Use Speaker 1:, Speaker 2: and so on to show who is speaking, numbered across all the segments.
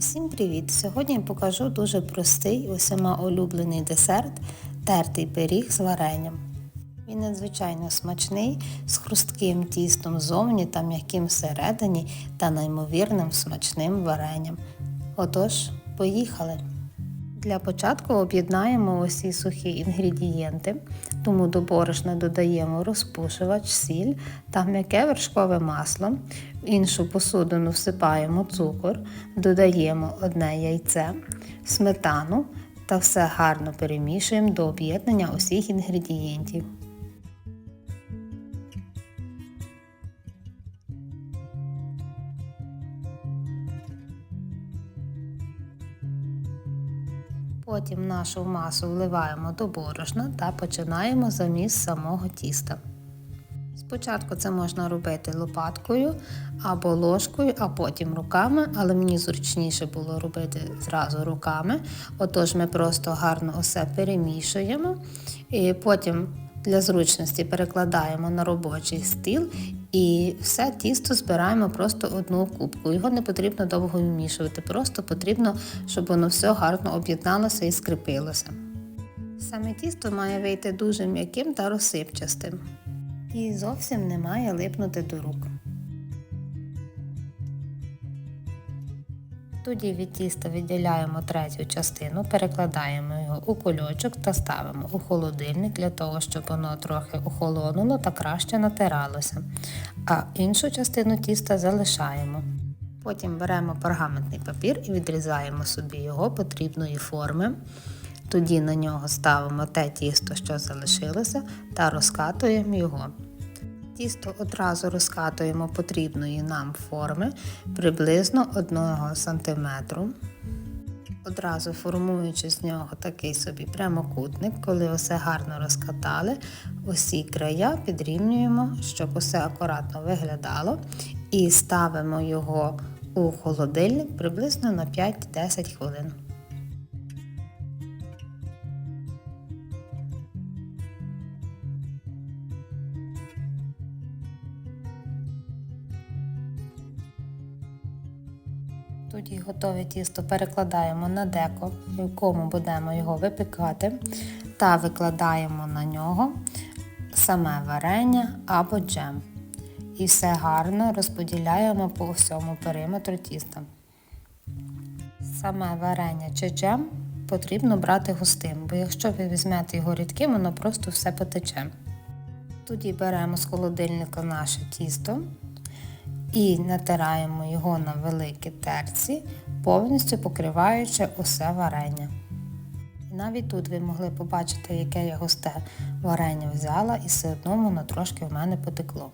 Speaker 1: Усім привіт! Сьогодні я покажу дуже простий, усіма улюблений десерт тертий пиріг з варенням. Він надзвичайно смачний, з хрустким тістом зовні та м'яким всередині та неймовірним смачним варенням. Отож, поїхали! Для початку об'єднаємо усі сухі інгредієнти, тому до борошна додаємо розпушувач, сіль та м'яке вершкове масло. В іншу посудину всипаємо цукор, додаємо одне яйце, сметану та все гарно перемішуємо до об'єднання усіх інгредієнтів. Потім нашу масу вливаємо до борошна та починаємо заміс самого тіста. Спочатку це можна робити лопаткою або ложкою, а потім руками, але мені зручніше було робити зразу руками. Отож, ми просто гарно усе перемішуємо. І потім для зручності перекладаємо на робочий стіл і все тісто збираємо просто одну кубку. Його не потрібно довго вмішувати, просто потрібно, щоб воно все гарно об'єдналося і скріпилося. Саме тісто має вийти дуже м'яким та розсипчастим. І зовсім не має липнути до рук. Тоді від тіста відділяємо третю частину, перекладаємо його у кульочок та ставимо у холодильник для того, щоб воно трохи охолонуло та краще натиралося. А іншу частину тіста залишаємо. Потім беремо пергаментний папір і відрізаємо собі його потрібної форми. Тоді на нього ставимо те тісто, що залишилося, та розкатуємо його. Тісто одразу розкатуємо потрібної нам форми приблизно 1 см. Одразу формуючи з нього такий собі прямокутник, коли все гарно розкатали, усі края підрівнюємо, щоб усе акуратно виглядало, і ставимо його у холодильник приблизно на 5-10 хвилин. Тоді готове тісто перекладаємо на деко, в якому будемо його випікати, та викладаємо на нього саме варення або джем. І все гарно розподіляємо по всьому периметру тіста. Саме варення чи джем потрібно брати густим, бо якщо ви візьмете його рідким, воно просто все потече. Тоді беремо з холодильника наше тісто і натираємо його на великій терці, повністю покриваючи усе варення. І навіть тут ви могли побачити, яке я густе варення взяла, і все одно воно трошки в мене потекло.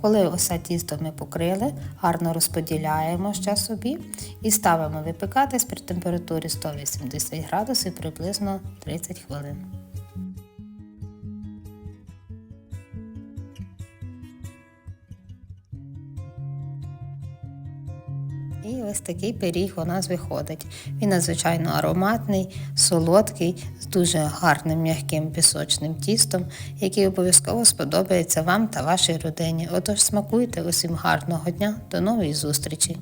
Speaker 1: Коли усе тісто ми покрили, гарно розподіляємо ще собі і ставимо випікатись при температурі 180 градусів приблизно 30 хвилин. І ось такий пиріг у нас виходить. Він надзвичайно ароматний, солодкий, з дуже гарним м'яким пісочним тістом, який обов'язково сподобається вам та вашій родині. Отож смакуйте усім гарного дня, до нової зустрічі!